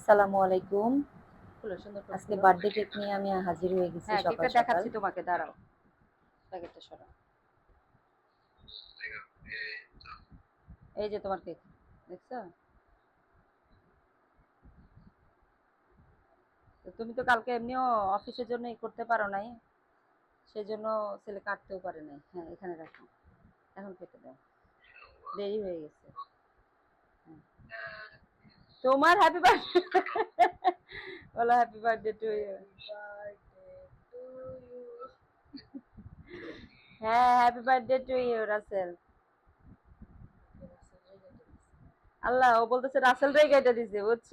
আসসালামু আলাইকুম। আজকে বার্থডে কেক নিয়ে আমি হাজির হয়ে গেছি হ্যাঁ সকাল সকাল। দেখাচ্ছি তোমাকে দাঁড়াও। প্যাকেটটা সরাও। এই যে তোমার কেক দেখছ? তুমি তো কালকে এমনিও অফিসের জন্য করতে পারো নাই সেজন্য ছেলে কাটতেও পারে নাই। হ্যাঁ এখানে রাখো। এখন কেটে দাও। দেরি হয়ে গেছে। হ্যাঁ। তোমার হ্যাপি বার্থডে বলো হ্যাপি বার্থডে টু ইউ হ্যাঁ happy birthday to you Rasel. Allah, ও বলতেছে রাসেল রে কেটে দিছে, বুঝছ?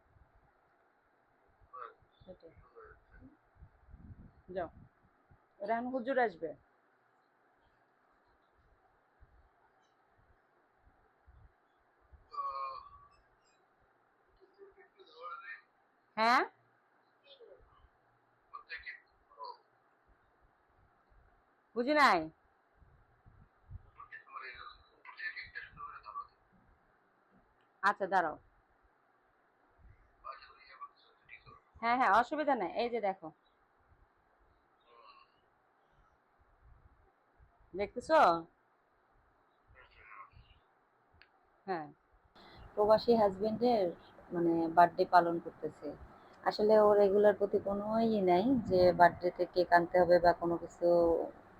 সেটাই। যাও। এখন হুজুর আসবে। হ্যাঁ? বুঝি নাই? আচ্ছা দাঁড়াও। হ্যাঁ হ্যাঁ অসুবিধা নাই। এই যে দেখো। দেখতেছো? হ্যাঁ। প্রবাসী হাজবেন্ডের মানে বার্থডে পালন করতেছে। আসলে ওর এগুলোর প্রতি কোনো ই নাই যে বার্থডেতে কেক আনতে হবে বা কোনো কিছু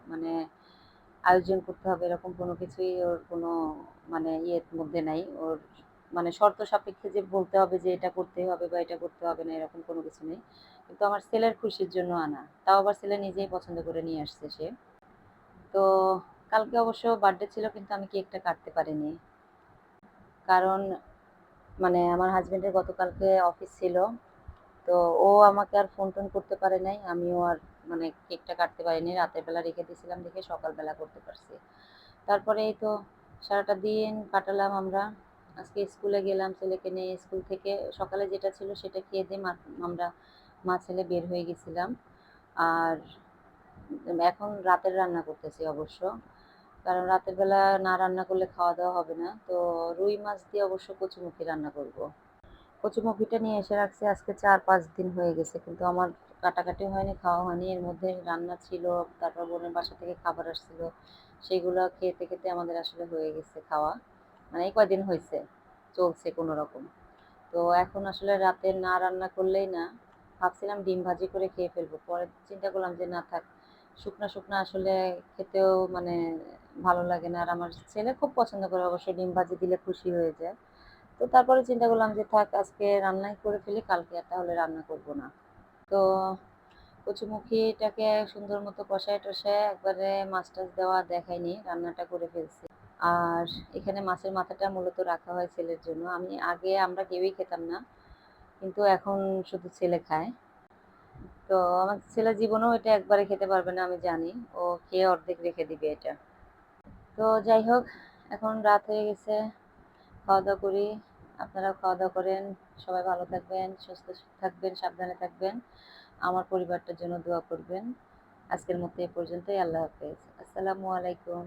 মানে আয়োজন করতে হবে, এরকম কোনো কিছুই ওর কোনো মানে ইয়ের মধ্যে নাই। ওর মানে শর্ত সাপেক্ষে যে বলতে হবে যে এটা করতেই হবে বা এটা করতে হবে না, এরকম কোনো কিছু নেই। কিন্তু আমার ছেলের খুশির জন্য আনা। তাও আবার ছেলে নিজেই পছন্দ করে নিয়ে আসছে সে। তো কালকে অবশ্য বার্থডে ছিল কিন্তু আমি কেকটা কাটতে পারিনি। কারণ মানে আমার হাজব্যান্ডের গতকালকে অফিস ছিল। তো ও আমাকে আর ফোন টোন করতে পারে নাই। আমিও আর মানে কেকটা কাটতে পারিনি। রাতের বেলা রেখে দিয়েছিলাম দেখে সকালবেলা করতে পারছি। তারপরে এই তো সারাটা দিন কাটালাম আমরা। আজকে স্কুলে গেলাম ছেলেকে নিয়ে স্কুল থেকে, সকালে যেটা ছিল সেটা খেয়ে দিয়ে আমরা মা ছেলে বের হয়ে গেছিলাম। আর এখন রাতের রান্না করতেছি অবশ্য। কারণ রাতের বেলা না রান্না করলে খাওয়া দাওয়া হবে না। তো রুই মাছ দিয়ে অবশ্য কচুমুখি রান্না করব। কচুমুখিটা নিয়ে এসে রাখছি, আজকে চার পাঁচ দিন হয়ে গেছে। কিন্তু আমার কাটাকাটি হয়নি, খাওয়া হয়নি। এর মধ্যে রান্না ছিল, তারপর বোনের বাসা থেকে খাবার আসছিল। সেগুলো খেতে খেতে আমাদের আসলে হয়ে গেছে খাওয়া। মানে এই কয়দিন হয়েছে, চলছে কোনো রকম। তো এখন আসলে রাতে না রান্না করলেই না, ভাবছিলাম ডিম ভাজি করে খেয়ে ফেলব। পরে চিন্তা করলাম যে না থাক, শুকনা শুকনা আসলে খেতেও মানে ভালো লাগে না। আর আমার ছেলে খুব পছন্দ করে অবশ্যই ডিম ভাজি দিলে খুশি হয়ে যায়। তো তারপরে চিন্তা করলাম যে থাক, আজকে রান্নাই করে ফেলি, কালকে আর তাহলে রান্না করব না। তো কচুমুখিটাকে সুন্দর মতো কষায় টষায় একবারে মাছ টাছ দেওয়া দেখায়নি রান্নাটা করে ফেলছি। আর এখানে মাছের মাথাটা মূলত রাখা হয় ছেলের জন্য। আমি আগে আমরা কেউই খেতাম না, কিন্তু এখন শুধু ছেলে খায়। তো আমার ছেলে জীবনেও এটা একবারে খেতে পারবে না, আমি জানি। ও খেয়ে অর্ধেক রেখে দিবে এটা। তো যাই হোক, এখন রাত হয়ে গেছে খাওয়া দাওয়া করি। আপনারা খাওয়া দাওয়া করেন। সবাই ভালো থাকবেন, সুস্থ থাকবেন, সাবধানে থাকবেন। আমার পরিবারটার জন্য দোয়া করবেন। আজকের মতো এ পর্যন্তই, আল্লাহ হাফেজ। আসসালামু আলাইকুম।